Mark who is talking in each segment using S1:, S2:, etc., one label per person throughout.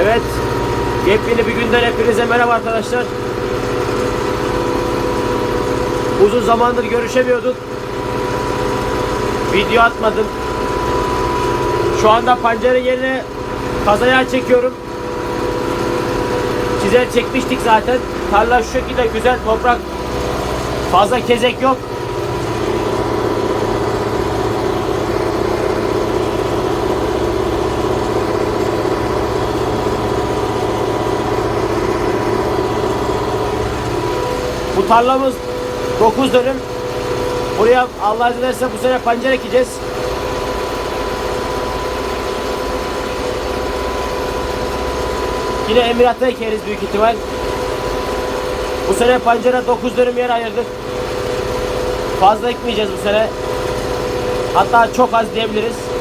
S1: Evet. Yepyeni bir günden hepinize merhaba arkadaşlar. Uzun zamandır görüşemiyorduk. Video atmadım. Şu anda pancarın yerine kazaya çekiyorum. Çizer çekmiştik zaten. Tarla şu şekilde güzel toprak. Fazla kezek yok. Bu tarlamız 9 dönüm. Buraya Allah izin verirse bu sene pancar ekeceğiz. Yine Emirat'ta ekeriz büyük ihtimal. Bu sene pancara 9 dönüm yer ayırdık. Fazla ekmeyeceğiz bu sene. Hatta çok az diyebiliriz.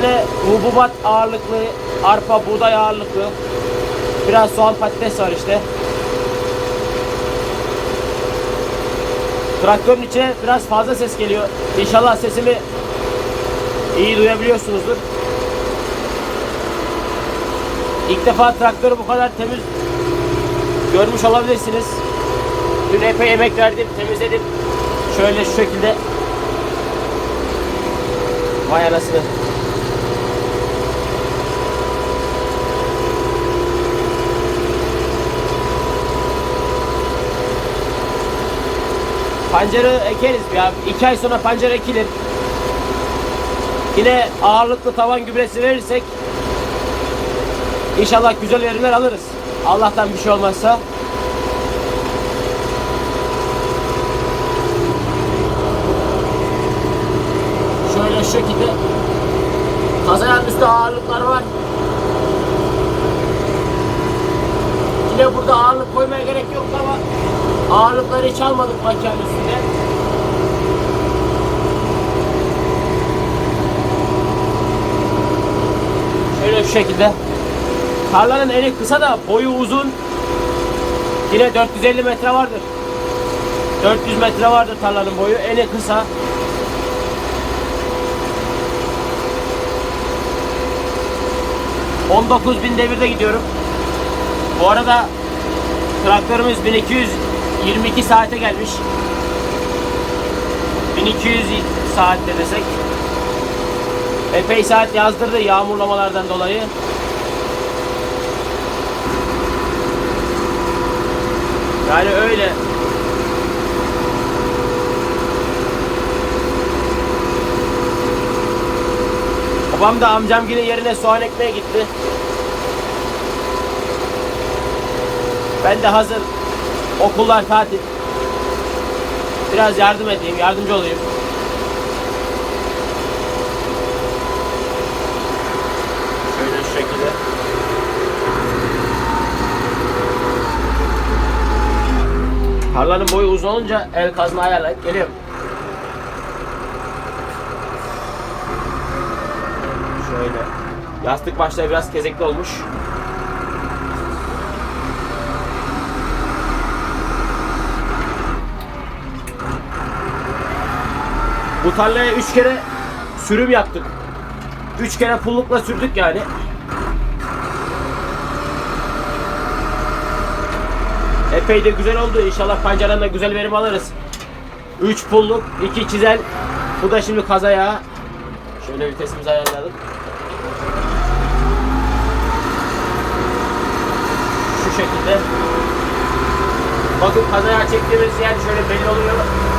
S1: Sene hububat ağırlıklı, arpa, buğday ağırlıklı. Biraz soğan patates var işte. Traktörün içine biraz fazla ses geliyor. İnşallah sesimi iyi duyabiliyorsunuzdur. İlk defa traktörü bu kadar temiz görmüş olabilirsiniz. Dün epey emek verdim, temizledim. Şöyle şu şekilde. Vay anasını. Pancarı ekeriz ya. iki ay sonra pancar ekilir. Yine ağırlıklı tavan gübresi verirsek inşallah güzel verimler alırız. Allah'tan bir şey olmazsa. Şöyle şu şekilde kazayan üstü ağırlıklar var. Yine burada ağırlık koymaya gerek yok ama ağırlıkları hiç almadık makinenin üstünde. Şöyle şu şekilde. Tarlanın eni kısa da boyu uzun. Yine 450 metre vardır. 400 metre vardır tarlanın boyu. Eni kısa. ...19 bin devirde gidiyorum. Bu arada traktörümüz 1222 saate gelmiş. 1200 saatte desek. Epey saat yazdırdı yağmurlamalardan dolayı. Yani öyle. Babam da amcam yine yerine soğan ekmeye gitti. Ben de hazır okullar tatil. Biraz yardım edeyim, yardımcı olayım. Şöyle şu şekilde. Tarlanın boyu uzun olunca el kazma ayarlayıp geliyorum. Şöyle. Yastık başları biraz kezekli olmuş. Bu tarlaya üç kere sürüm yaptık. Üç kere pullukla sürdük yani. Epey de güzel oldu. İnşallah pancardan da güzel verim alırız. 3 pulluk, 2 çizel. Bu da şimdi kaza yağı. Şöyle vitesimizi ayarladık. Şu şekilde. Bakın kaza yağı çektiğimiz yer şöyle belli oluyor.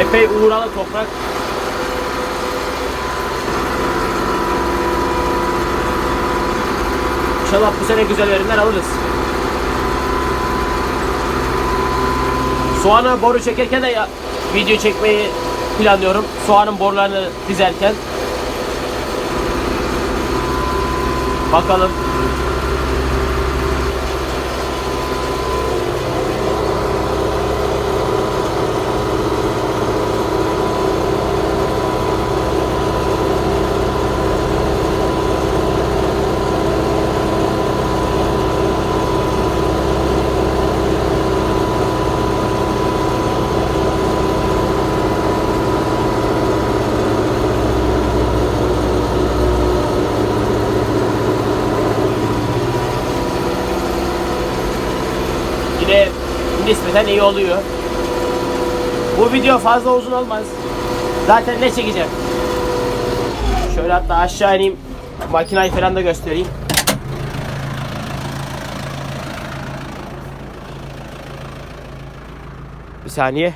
S1: Epey uğralı toprak. İnşallah bu sene güzel verimler alırız. Soğanı boru çekerken de ya, video çekmeyi planlıyorum. Soğanın borularını dizerken. Bakalım. Nispeten iyi oluyor. Bu video fazla uzun olmaz. Zaten ne çekeceğim? Şöyle hatta aşağı ineyim. Makinayı falan da göstereyim. Bir saniye.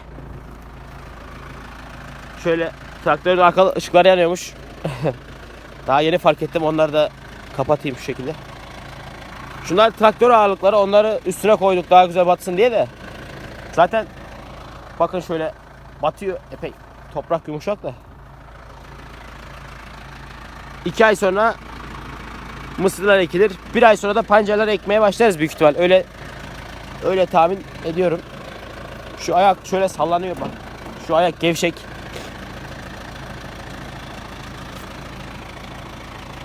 S1: Şöyle traktörün arka ışıkları yanıyormuş. Daha yeni fark ettim. Onları da kapatayım şu şekilde. Şunlar traktör ağırlıkları. Onları üstüne koyduk daha güzel batsın diye de. Zaten bakın şöyle batıyor epey. Toprak yumuşak da. İki ay sonra mısırlar ekilir. Bir ay sonra da pancarlar ekmeye başlarız büyük ihtimal. Öyle öyle tahmin ediyorum. Şu ayak şöyle sallanıyor bak. Şu ayak gevşek.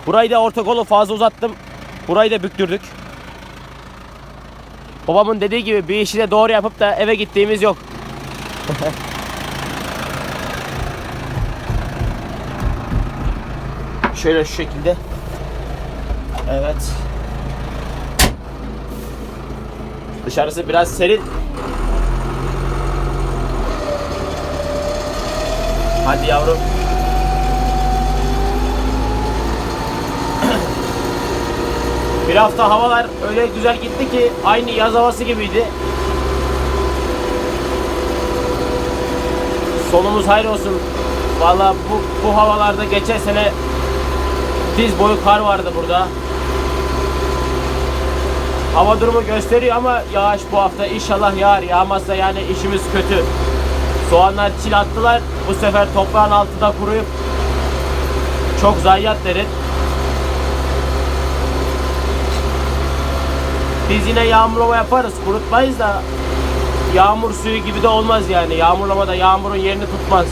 S1: Burayı da orta kolu fazla uzattım. Burayı da büktürdük. Babamın dediği gibi bir işi de doğru yapıp da eve gittiğimiz yok. Şöyle şu şekilde. Evet. Dışarısı biraz serin. Hadi yavrum. Bir hafta havalar öyle güzel gitti ki aynı yaz havası gibiydi. Sonumuz hayır olsun. Valla bu, bu havalarda geçen sene diz boyu kar vardı burada. Hava durumu gösteriyor ama yağış bu hafta inşallah yağar. Yağmazsa yani işimiz kötü. Soğanlar çil attılar. Bu sefer toprağın altında kuruyup çok zayiat verir. Biz yine yağmurlama yaparız. Kurutmayız da yağmur suyu gibi de olmaz yani. Yağmurlama da yağmurun yerini tutmaz.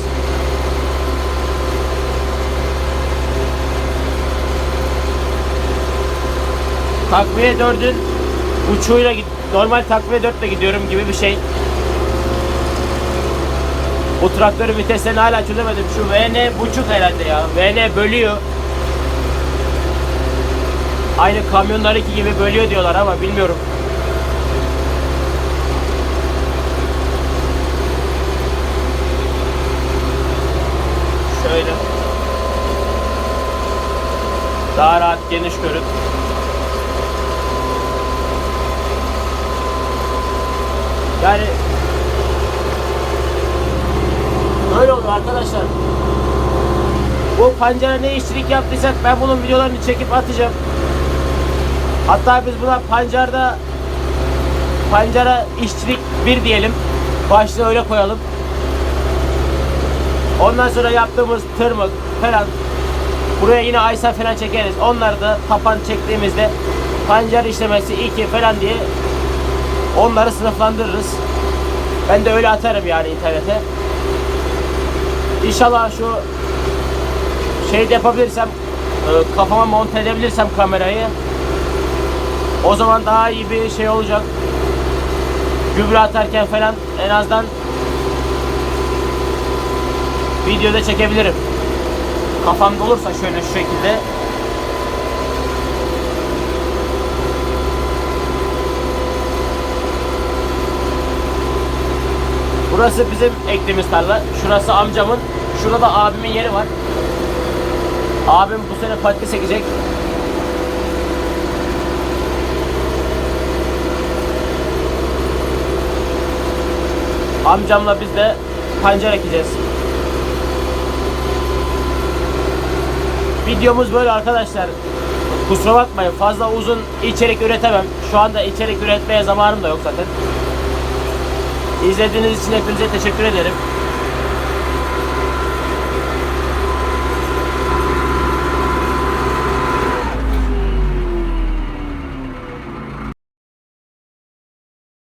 S1: Takviye 4'ün uçuyla git normal takviye 4 ile gidiyorum gibi bir şey. Bu traktörün viteslerini hala çözemedim. Şu VN buçuk herhalde ya. VN bölüyor. Aynı kamyonlarınki gibi bölüyor diyorlar ama bilmiyorum. Şöyle. Daha rahat geniş görün. Yani böyle olur arkadaşlar. Bu pancara ne işçilik yaptıysak ben bunun videolarını çekip atacağım. Hatta biz buna pancarda pancara işçilik bir diyelim. Başlığı öyle koyalım. Ondan sonra yaptığımız tırmık falan buraya yine aysa falan çekeriz. Onları da tapan çektiğimizde pancar işlemesi 2 falan diye onları sınıflandırırız. Ben de öyle atarım yani internete. İnşallah şu şey yapabilirsem e, kafama monte edebilirsem kamerayı o zaman daha iyi bir şey olacak. Gübre atarken falan en azından videoda çekebilirim. Kafamda olursa şöyle şu şekilde. Burası bizim ektiğimiz tarla. Şurası amcamın. Şurada da abimin yeri var. Abim bu sene patates ekecek. Amcamla biz de pancar ekeceğiz. Videomuz böyle arkadaşlar. Kusura bakmayın fazla uzun içerik üretemem. Şu anda içerik üretmeye zamanım da yok zaten. İzlediğiniz için hepinize teşekkür ederim.